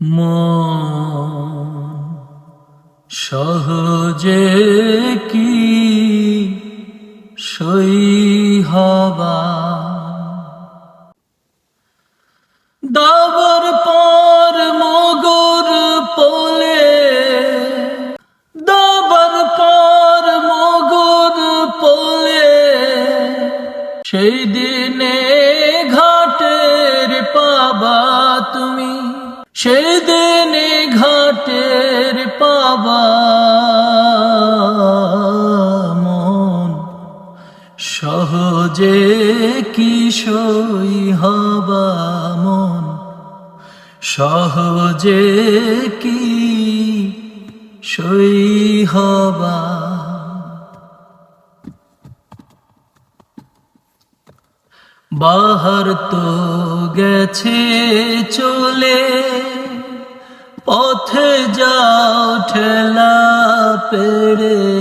মন সহজে কি সই হবা? দাবর পর মগর পোলে দাবর পর মগর পোলে, সেই দিনে সহজে কি সই হবা মন, সহজে কি সই হবা? বাহার তো গেছে চলে, পথে যাও ঠেলা পেড়ে।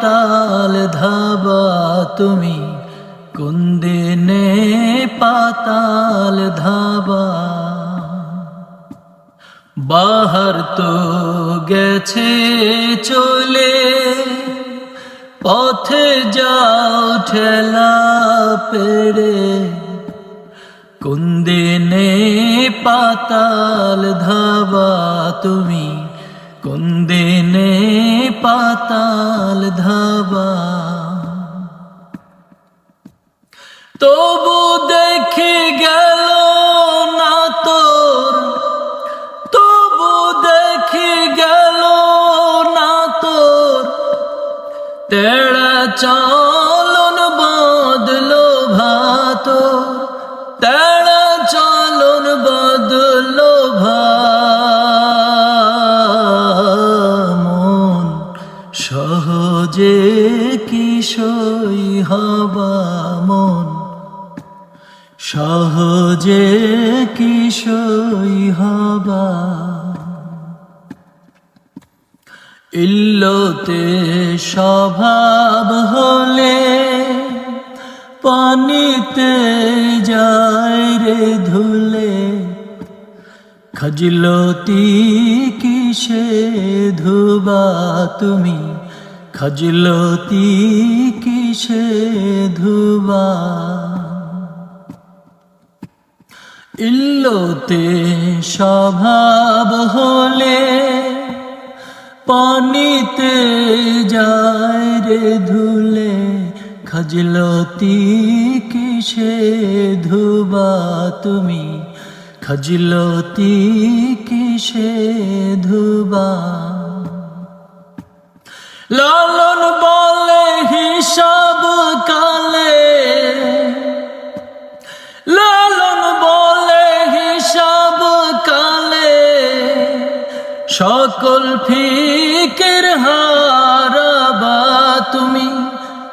পাতাল ধাবা তুমি, কোন দিনে পাতাল ধাবা? বাহার তো গেছে চলে, পথে যাও ঠেলা পেড়ে। কোন পাতাল ধাবা তুমি কোন পাতাল ধাবা। তবু দেখে গেল না তোর, তবু দেখে গেল না তোর। তেড়া চলন সহজে কি সই হবা মন? সহজে কি সই হবা? ইল্লতে স্বভাব হলে পানিতে যায় রে ধুলে। খজলতি কিসে ধুবা তুমি? খজলতি কিসে ধুবা ইল্লতে স্বভাব হলে পানিতে যায় রে ধুলে। খজলতি কিসে ধুবা তুমি? খজলতি কিসে ধুবা? লালন বলে হিসাব কালে। লালন বলে হিসাব কালে। সকল ফিকের হারাবা তুমি।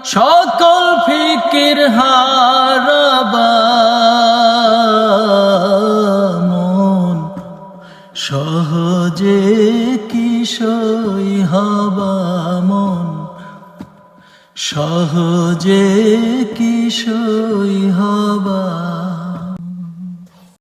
সকল ফিকের হারাবা সহজে কিশই হবা মন? সহজে কিশই হবা